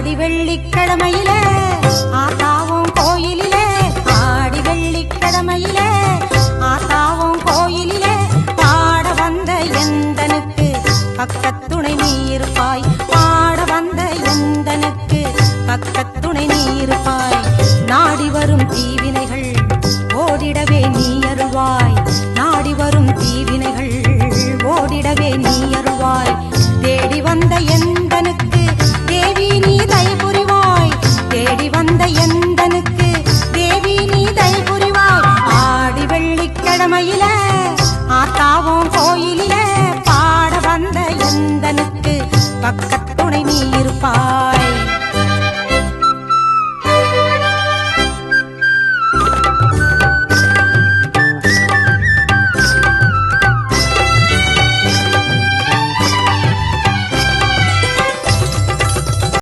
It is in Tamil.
ஆடி வெள்ளிக்கிழமையில ஆத்தாவும் கோயிலிலே ஆடி வெள்ளிக்கிழமையிலே ஆத்தாவும் கோயிலிலே பாட வந்த எந்தனுக்கு பக்கத்துணை நீ இருப்பாய் பாட வந்த எந்தனுக்கு பக்கத்துணை நீ இருப்பாய் நாடி வரும் தீவினைகள் ஓடிடவே நீ அருவாய் வந்த எந்தனுக்கு தேவி நீ தயை புரிவாய்? ஆடி வெள்ளிக்கிழமையில ஆத்தாவும் கோயிலில பாட வந்த எந்தனுக்கு பக்கத்துணை நீ இருப்பாய்?